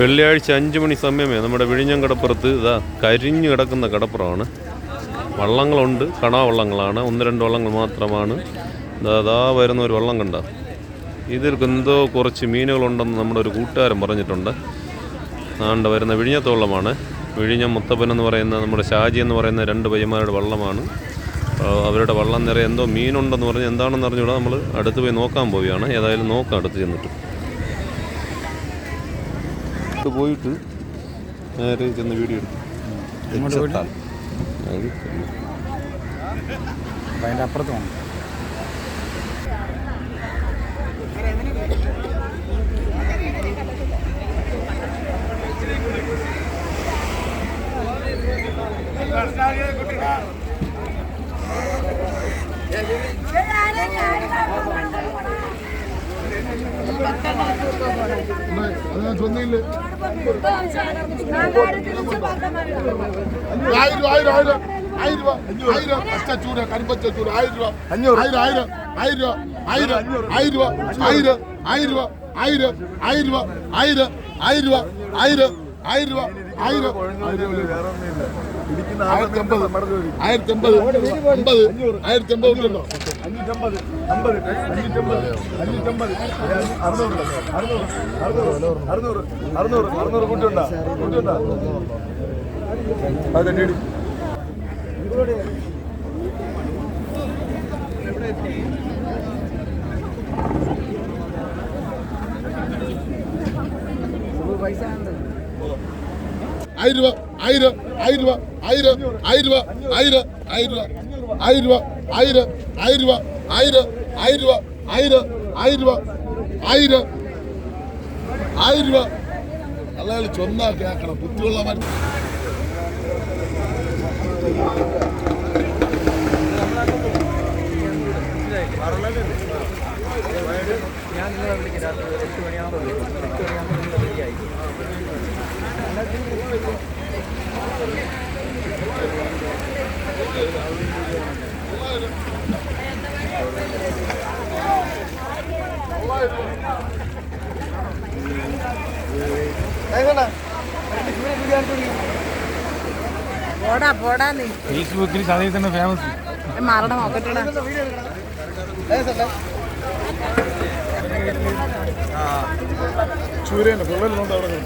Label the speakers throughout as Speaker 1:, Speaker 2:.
Speaker 1: വെള്ളിയാഴ്ച അഞ്ച് മണി സമയമേ നമ്മുടെ വിഴിഞ്ഞം കടപ്പുറത്ത് ഇതാ കരിഞ്ഞു കിടക്കുന്ന കടപ്പുറമാണ്. വള്ളങ്ങളുണ്ട് കണാവള്ളങ്ങളാണ് ഒന്ന് രണ്ട് വള്ളങ്ങൾ മാത്രമാണ്. ഇതാ വരുന്ന ഒരു വള്ളം കണ്ട? ഇതിൽ എന്തോ കുറച്ച് മീനുകളുണ്ടെന്ന് നമ്മുടെ ഒരു കൂട്ടുകാരൻ പറഞ്ഞിട്ടുണ്ട്. ആണ്ട് വരുന്ന വിഴിഞ്ഞത്തോളമാണ് വിഴിഞ്ഞം മുത്തപ്പൻ എന്ന് പറയുന്ന നമ്മുടെ ഷാജി എന്ന് പറയുന്ന രണ്ട് പയ്യന്മാരുടെ വള്ളമാണ്. അവരുടെ വള്ളം നിറയെ എന്തോ മീനുണ്ടെന്ന് പറഞ്ഞ് എന്താണെന്ന് അറിഞ്ഞുകൂടാ നമ്മൾ അടുത്ത് പോയി നോക്കാൻ പോവുകയാണ്. ഏതായാലും നോക്കാം അടുത്ത് ചെന്നിട്ട്. ഇട്ട് പോയിട്ട് നേരെ ചെന്ന് വീഡിയോ എടുക്കും
Speaker 2: അപ്പം അതിന്റെ അപ്പുറത്ത് വേണം
Speaker 3: ആയിരം ആയിരം ആയിരം. ആയിരം രൂപ ആയിരം പച്ചച്ചൂര കരിമ്പച്ചൂര ആയിരം രൂപ. അഞ്ഞൂറ്. ആയിരം ആയിരം ആയിരം രൂപ ആയിരം ആയിരം രൂപ ആയിരം ആയിരം രൂപ ആയിരം ആയിരം രൂപ ആയിരം ആയിരം രൂപ ആയിരം ആയിരം ആയിരത്തി അമ്പത്. ആയിരത്തി അമ്പത്. അമ്പത്. ആയിരത്തി അമ്പത് ഉണ്ടല്ലോ
Speaker 4: അഞ്ഞൂറ്റമ്പത്. അമ്പത്. അഞ്ഞൂറ്റമ്പത്. അഞ്ഞൂറ്റമ്പത്. അറുന്നൂറ്. അറുന്നൂറ്. അറുന്നൂറ്. അറുന്നൂറ്. അറുന്നൂറ് അറുന്നൂറ് കൂട്ടിയുണ്ടാ കൂട്ടിയുണ്ടാ അതെ ഡേഡി
Speaker 3: ആയിരം രൂപ ആയിരം ആയിരം രൂപ ആയിരം ആയിരം രൂപ ആയിരം ആയിരം രൂപ ആയിരം രൂപ ആയിരം ആയിരം രൂപ ആയിരം ആയിരം രൂപ ആയിരം രൂപ ആയിരം രൂപ അല്ലാതെ ചൊന്നാ കേക്കണം ബുദ്ധിയുള്ളവൻ
Speaker 2: ഞാൻ
Speaker 5: പോടാ പോടാ നീ.
Speaker 2: ഫേസ്ബുക്കിൽ സദയിൽ തന്നെ ഫേമസ്
Speaker 5: മാറണം നോക്കട്ടെടാ.
Speaker 4: പൊള്ളലുണ്ട് അവിടെ.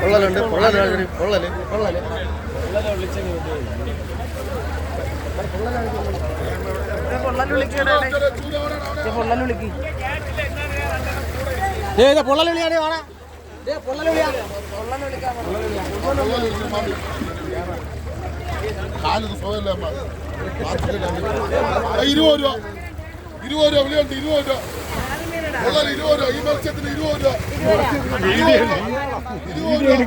Speaker 3: പൊള്ളലുണ്ട് പൊള്ളൽ പൊള്ളൽ പൊള്ളൽ.
Speaker 5: പൊള്ളൽ വിളിക്കണേ പൊള്ളൽ വിളിക്ക് പൊള്ളൽ
Speaker 3: ഇരുപത് രൂപ. ഇരുപത് രൂപ വിളിയുണ്ട് ഇരുപത് രൂപ. പൊള്ളൽ ഇരുപത് രൂപ. ഈ മത്സ്യത്തിന് ഇരുപത് രൂപ. ഇരുപത് രൂപ.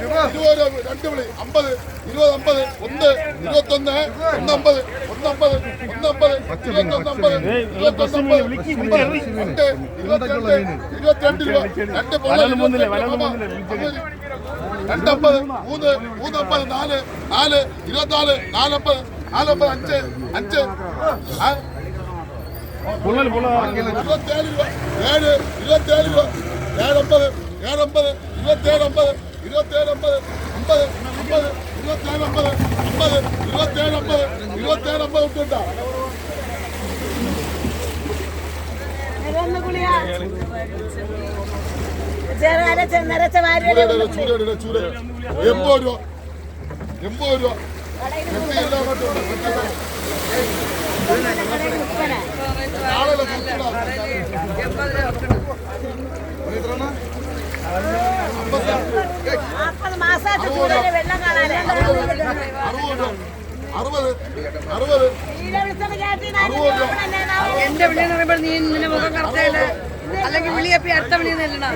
Speaker 3: ഇരുപത് രൂപ. രണ്ട് വിളി. അമ്പത്. ഇരുപത് അമ്പത്. ഒന്ന്. ഇരുപത്തൊന്ന്. ഒന്ന് അമ്പത് ഒന്ന് അമ്പത് ഒന്ന് അമ്പത് ഇരുപത്തൊന്ന് അമ്പത് ഇരുപത്തൊന്ന് അമ്പത് രണ്ട് ഇരുപത്തിരണ്ട് ഇരുപത്തിരണ്ട് രൂപ. രണ്ട് രണ്ടമ്പത്. മൂന്ന്. മൂന്നമ്പത്. നാല്. നാല്. ഇരുപത്തിനാല്. നാലമ്പത്. നാലമ്പത്. അഞ്ച്. അഞ്ച്? ഇരുപത്തേഴ് രൂപ ഏഴ് ഇരുപത്തേഴ് രൂപ ഏഴമ്പത് ഏഴമ്പത് ഇരുപത്തേഴ് അമ്പത് ഇരുപത്തേഴ് അമ്പത് അമ്പത് അമ്പത് ഇരുപത്തേഴ് അമ്പത് അമ്പത് ഇരുപത്തേഴ് അമ്പത് ഇരുപത്തേഴ് അമ്പത് ഇട്ടുണ്ടോ എൺപത് രൂപ രൂപ
Speaker 6: എന്റെ വിളി എന്ന് പറയുമ്പോൾ നീ നിന്റെ മുഖം കറക്റ്റായിട്ട് അല്ലെങ്കിൽ വിളിയപ്പി അടുത്ത വിളി നെല്ലണം